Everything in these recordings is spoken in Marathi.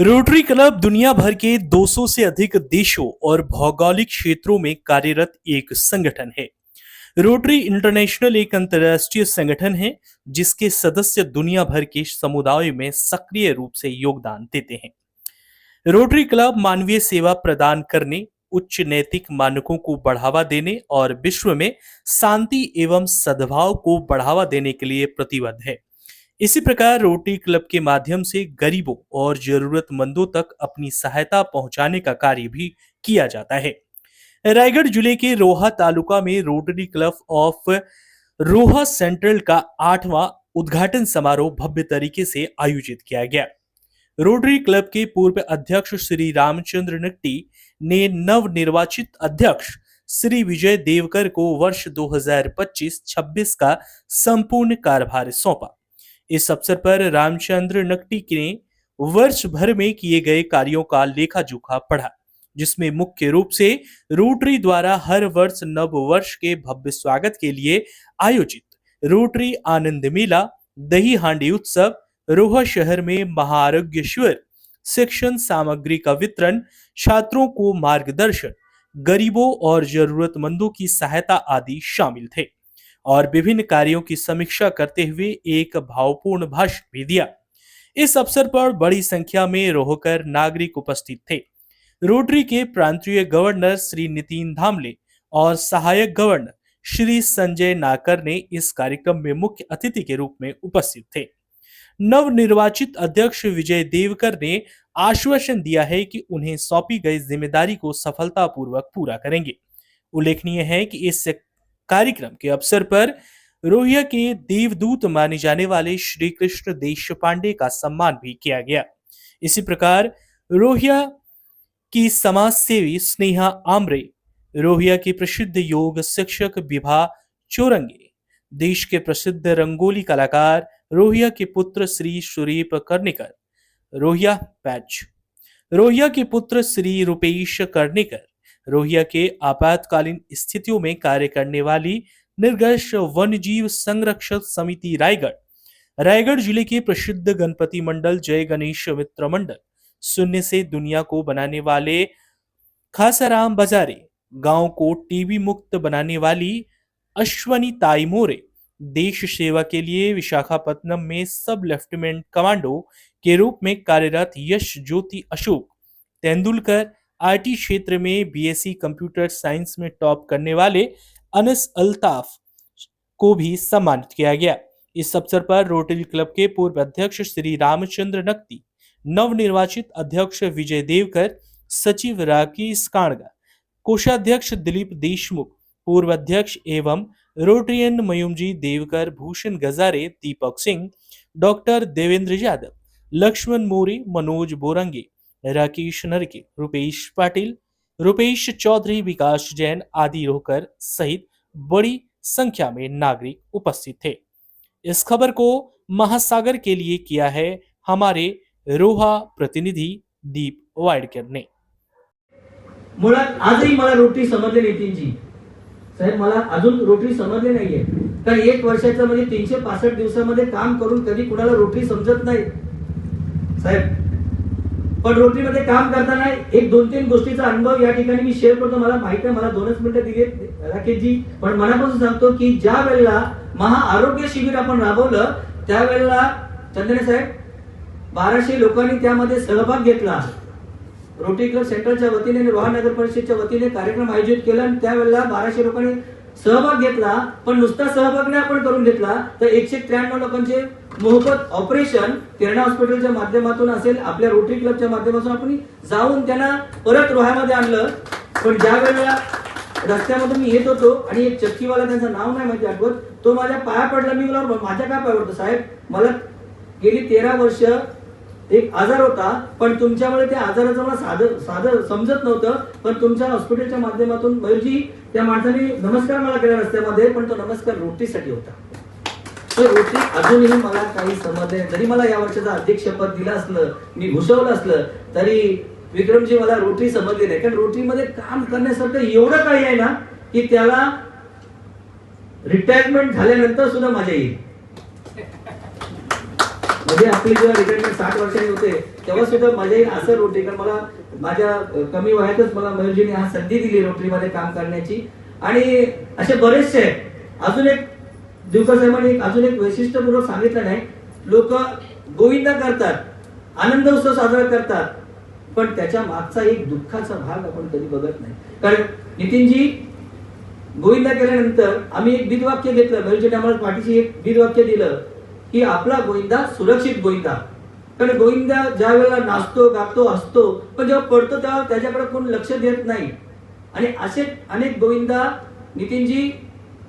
रोटरी क्लब दुनिया भर के 200 से अधिक देशों और भौगोलिक क्षेत्रों में कार्यरत एक संगठन है। रोटरी इंटरनेशनल एक अंतर्राष्ट्रीय संगठन है, जिसके सदस्य दुनिया भर के समुदायों में सक्रिय रूप से योगदान देते हैं। रोटरी क्लब मानवीय सेवा प्रदान करने, उच्च नैतिक मानकों को बढ़ावा देने और विश्व में शांति एवं सद्भाव को बढ़ावा देने के लिए प्रतिबद्ध है। इसी प्रकार रोटरी क्लब के माध्यम से गरीबों और जरूरतमंदों तक अपनी सहायता पहुँचाने का कार्य भी किया जाता है। रायगढ़ ज़िले के रोहा तालुका में rotary club of Roha central का आठवां उद्घाटन समारोह भव्य तरीके से आयोजित किया गया। रोटरी क्लब के पूर्व अध्यक्ष श्री रामचंद्र नट्टी ने नव निर्वाचित अध्यक्ष श्री विजय देवकर को वर्ष 2025-26 का संपूर्ण कार्यभार सौंपा। इस अवसर पर रामचंद्र नकटी ने वर्ष भर में किए गए कार्यों का लेखा जोखा पढ़ा, जिसमें मुख्य रूप से रोटरी द्वारा हर वर्ष नव वर्ष के भव्य स्वागत के लिए आयोजित रोटरी आनंद मेला, दही हांडी उत्सव, रोहा शहर में महाआरोग्य शिविर शिक्षण सामग्री का वितरण, छात्रों को मार्गदर्शन, गरीबों और जरूरतमंदों की सहायता आदि शामिल थे। और विभिन्न कार्यों की समीक्षा करते हुए एक भावपूर्ण भाषण भी दिया। इस अवसर पर बड़ी संख्या में रोहकर नागरिक उपस्थित थे। रोटरी के प्रांतीय गवर्नर श्री नितिन धामले और सहायक गवर्नर श्री संजय नाकर ने इस कार्यक्रम में मुख्य अतिथि के रूप में उपस्थित थे। नवनिर्वाचित अध्यक्ष विजय देवकर ने आश्वासन दिया है कि उन्हें सौंपी गई ज़िम्मेदारी को सफलतापूर्वक पूरा करेंगे। उल्लेखनीय है कि इस कार्यक्रम के अवसर पर रोहिया के देवदूत माने जाने वाले श्री कृष्ण देश पांडे का सम्मान भी किया गया। इसी प्रकार रोहिया की समाज सेवी स्नेहा आमरे, रोहिया की प्रसिद्ध योग शिक्षक विभा चोरंगे, देश के प्रसिद्ध रंगोली कलाकार रोहिया के पुत्र श्री सुरीप कर्णिकर, रोहिया पैच रोहिया के पुत्र श्री रुपेश कर्णिकर रोहिया के आपातकालीन स्थितियों में कार्य करने वाली निर्गश वन्यजीव संरक्षक समिति रायगढ़ रायगढ़ ज़िले के प्रसिद्ध गणपति मंडल जय गणेश मित्र मंडल शून्य से दुनिया को बनाने वाले खासाराम बाजारे, गाँव को टीबी मुक्त बनाने वाली अश्वनी ताईमोरे देश सेवा के लिए विशाखापत्तनम में सब लेफ्टिनेंट कमांडो के रूप में कार्यरत यश ज्योति अशोक, तेंदुलकर आईटी क्षेत्र में बीएससी कंप्यूटर साइंस में टॉप करने वाले अनस अल्ताफ को भी सम्मानित किया गया। इस अवसर पर रोटरी क्लब के पूर्व अध्यक्ष श्री रामचंद्र नकती नवनिर्वाचित अध्यक्ष विजय देवकर, सचिव राकेश काणगा कोषाध्यक्ष दिलीप देशमुख, पूर्व अध्यक्ष एवं रोटरियन मयूमजी देवकर, भूषण गजारे, दीपक सिंह, डॉक्टर देवेंद्र यादव, लक्ष्मण मोरे, मनोज बोरंगे राकेश नरके रुपेश पाटिल रुपेश चौधरी विकास जैन आदि रोकर सहित बड़ी संख्या में नागरिक उपस्थित थे। इस खबर को महासागर के लिए किया है हमारे रोहा प्रतिनिधि दीप वायडकर ने। मुळात आजही मला रोटरी समजले नितीनजी साहेब मला अजून रोटरी समजले नाहीये. कारण एक वर्षाचं म्हणजे तीनशे पासष्ट दिवसामध्ये काम करून कधी कुणाला रोटरी समजत नाही. साहेब पण रोटरीमध्ये काम करताना एक दोन तीन गोष्टीचा अनुभव या ठिकाणी मी शेअर करतो. मला माहीत आहे मला दोनच मिनिटं दिली राकेशजी. पण मनापासून सांगतो की ज्या वेळेला महाआरोग्य शिबिर आपण राबवलं त्यावेळेला चंदने साहेब बाराशे लोकांनी त्यामध्ये सहभाग घेतला. रोटरी क्लब सेंट्रलच्या वतीने आणि रोहा नगर परिषदच्या वतीने कार्यक्रम आयोजित केला आणि त्यावेळेला बाराशे लोकांनी सहभाग घेतला पण नुसता सहभाग नाही आपण करून घेतला तर एकशे त्र्याण्णव लोकांचे मोफत ऑपरेशन किरणा हॉस्पिटलच्या माध्यमातून असेल आपल्या रोटरी क्लबच्या माध्यमातून आपण जाऊन त्यांना परत रोह्यामध्ये आणलं. पण ज्या वेळेला रस्त्यामधून मी येत होतो आणि एक चक्कीवाला त्यांचं नाव नाही माहिती आठवत तो माझ्या पाया पडला. मी मला माझ्या काय पाय पडतो साहेब? मला गेली तेरा वर्ष एक आजार होता पण तुमच्यामुळे त्या आजाराचं मला साधं साधं समजत नव्हतं. पण तुमच्या हॉस्पिटलच्या माध्यमातून मयूरजी त्या माणसाने नमस्कार मला केला रस्त्यामध्ये पण तो नमस्कार रोटीसाठी होता. तर रोटी अजूनही मला काही समजले जरी मला या वर्षाचं अध्यक्षपद दिलं असलं मी घुसवलं असलं तरी विक्रमजी मला रोटी समजली नाही. कारण रोटीमध्ये काम करण्यासारखं एवढं काही आहे ना की त्याला रिटायरमेंट झाल्यानंतर सुद्धा मजा येईल. म्हणजे आपली जेव्हा रिटायरमेंट साठ वर्षांनी होते तेव्हा सुद्धा मजा असं रोटरी कारण मला माझ्या कमी वयातच मला मयुरजीने हा संधी दिली रोटरीमध्ये काम करण्याची. आणि असे बरेचसे अजून एक दिवकर साहेबांनी एक- अजून एक वैशिष्ट्यपूर्वक सांगितलं नाही. लोक गोविंदा करतात आनंद उत्सव साजरा करतात पण त्याच्या मागचा एक दुःखाचा भाग आपण कधी बघत नाही. कारण नितीनजी गोविंदा केल्यानंतर आम्ही एक बिदवाक्य घेतलं. मयुरजीने आम्हाला पाठीशी एक बिदवाक्य दिलं. की आपला गोविंदा सुरक्षित गोविंदा. कारण गोविंदा ज्या वेळेला नाचतो गातो हसतो पण जेव्हा पडतो तेव्हा त्याच्याकडे कोण लक्ष देत नाही. आणि असे अनेक गोविंदा नितीनजी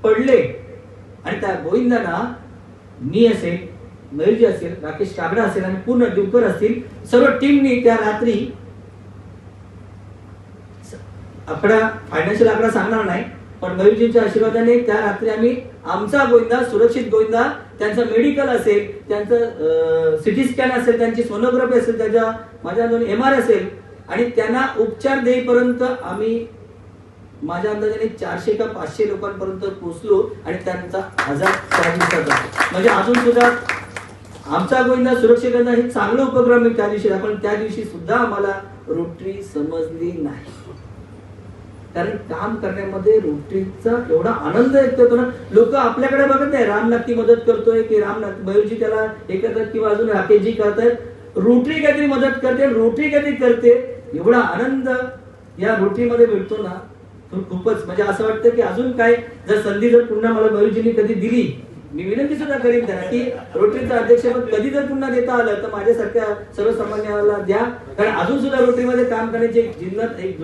पडले. आणि त्या गोविंदांना मी असेल मयूरजी असेल राकेश कागडा असेल आणि पूर्ण दिवकर असतील सर्व टीमनी त्या रात्री आकडा फायनान्शियल आकडा सांगणार नाही पण मयूरजींच्या आशीर्वादाने त्या रात्री आम्ही आमचा गोविंदा सुरक्षित गोविंदा त्यांचं मेडिकल असेल त्यांचं सिटी स्कॅन असेल त्यांची सोनोग्राफी असेल त्याच्या माझ्या दोन एम आर असेल आणि त्यांना उपचार देईपर्यंत आम्ही माझ्या अंदाजाने चारशे का पाचशे लोकांपर्यंत पोहोचलो आणि त्यांचा आजार चार दिवसाचा म्हणजे अजून सुद्धा आमचा गोविंदा सुरक्षित हे चांगलं उपक्रम आहे त्या दिवशी पण त्या दिवशी सुद्धा आम्हाला रोटरी समजली नाही. कारण काम करण्यामध्ये रोटरीचा एवढा आनंद येतो ना. लोक आपल्याकडे बघत नाही राम नक्की मदत करतोय की राम मयूरजी त्याला हे करतात किंवा अजून राकेशजी करतायत. रोटरी काहीतरी मदत करते रोटरी काहीतरी करते. एवढा आनंद या रोटरीमध्ये भेटतो ना तो खूपच. म्हणजे असं वाटतं की अजून काय जर संधी जर पुन्हा मला मयूरजींनी कधी दिली मी विनंती सुद्धा करीन त्यांना की रोटरीचं अध्यक्षपद कधी जर पुन्हा देता आलं तर माझ्यासारख्या सर्वसामान्याला द्या. कारण अजून सुद्धा रोटरीमध्ये काम करण्याची एक जिन्नत एक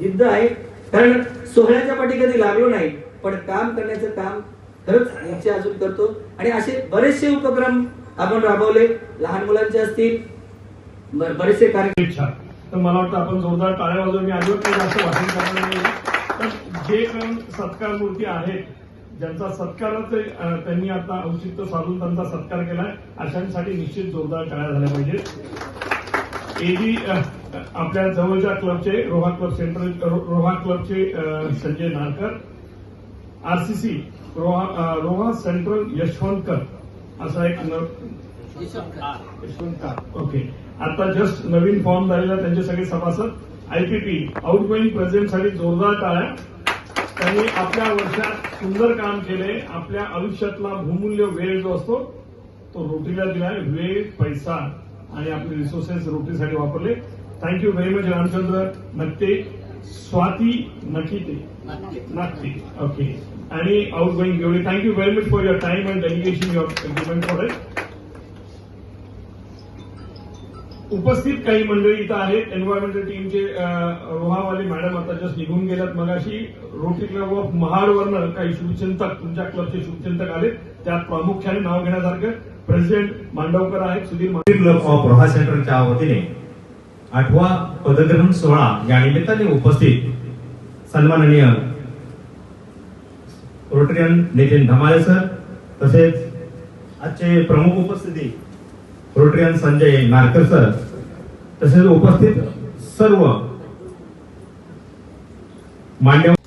जिद्द आहे. कारण सोहळ्याच्या पाठी कधी लागलो नाही पण काम करण्याचं काम खरंच इच्छा अजून करतो. आणि असे बरेचसे उपक्रम आपण राबवले. लहान मुलांचे असतील बरेचसे कार्यक्रम. इच्छा. तर मला वाटतं आपण जोरदार टाळ्या वाजवून मी अजिबात काही जास्त वाचन करणार नाही. पण जे काही सत्कार मूर्ती आहेत ज्यांचा सत्कारच त्यांनी आता औचित्य साधून त्यांचा सत्कार केलाय अशांसाठी निश्चित जोरदार टाळ्या झाल्या पाहिजेत. एडी आपल्या जवळच्या क्लबचे रोहा क्लब सेंट्रल रोहा क्लबचे संजय नारकर आरसीसी रोहा रोहा सेंट्रल यशवंतकर असा एक यशवंतकर. ओके. आता जस्ट नवीन फॉर्म झालेला त्यांचे सगळे सभासद. आयपीपी आउट गोईंग प्रेझिडेंटसाठी जोरदार टाळ्या. त्यांनी आपल्या वर्षात सुंदर काम केले. आपल्या आयुष्यातला बहुमूल्य वेळ जो असतो तो रोटीला दिलाय. वेळ पैसा आणि आपले रिसोर्सेस रोटीसाठी वापरले. Thank you very much Ramchandra Nakte Swati Nakite Nagte okay आणि आउट गोईंग एवढे thank you very much for your time and dedication your payment for it उपस्थित काही मंडळी इथं आहेत. एन्व्हायरमेंटल टीमचे रोहावाले मॅडम आता जस्ट निघून गेल्यात. मगाशी रोटरी क्लब ऑफ महाडवरनं काही शुभचिंतक तुमच्या क्लबचे शुभचिंतक आले त्यात प्रामुख्याने नाव घेण्यासारखं प्रेसिडेंट मांडवकर आहेत. सुधीर क्लब ऑफ रोहा सेंटरच्या वतीने आठवा पदग्रहण सोहळा या निमित्ताने उपस्थित सन्माननीय रोटरियन नितीन धमाले सर तसेच आजचे प्रमुख उपस्थिती रोटरियन संजय नारकर सर तसेच उपस्थित सर्व मान्यवर